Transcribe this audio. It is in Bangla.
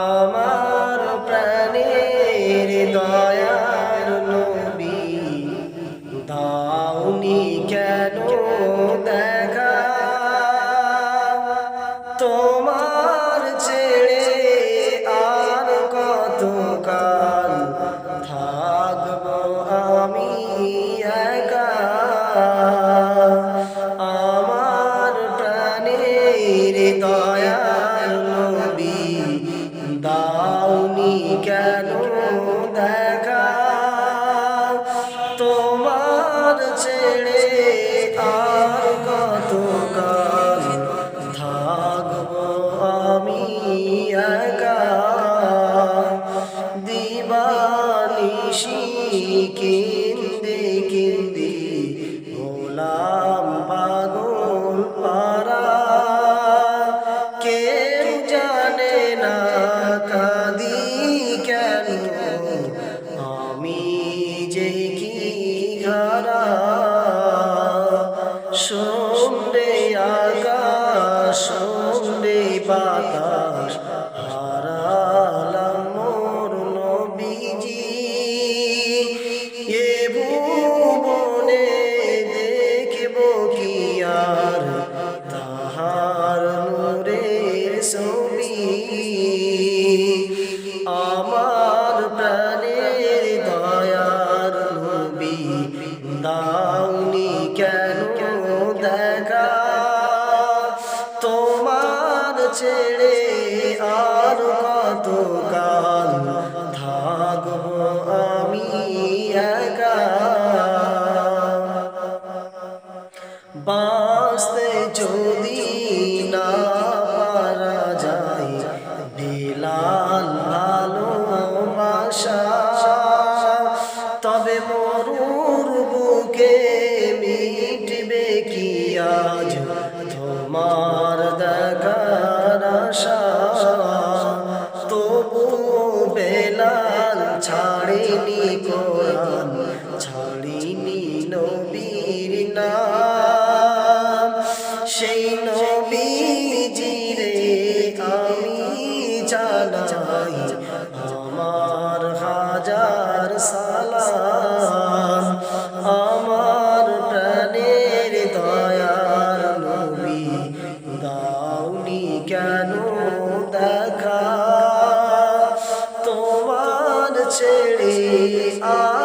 আমার প্রাণের দয়ার নবী দাউনি কেন দেখা? তোমার ছেড়ে আর কত কা তোমার ছেড়ে আর কতকাল থাকব আমি একা? দিবানিশি কে শুনরে আকাশ শুনরে বাতাস। ছেড়ে আর কত কাল ছাড়িনি কোরআন, ছাড়িনি নবীর নাম। সেই নবীজিরে আমি জানাই আমার হাজার সালাম। আমার প্রাণের দয়ার নবী দাউনি কেন Yeah. Uh,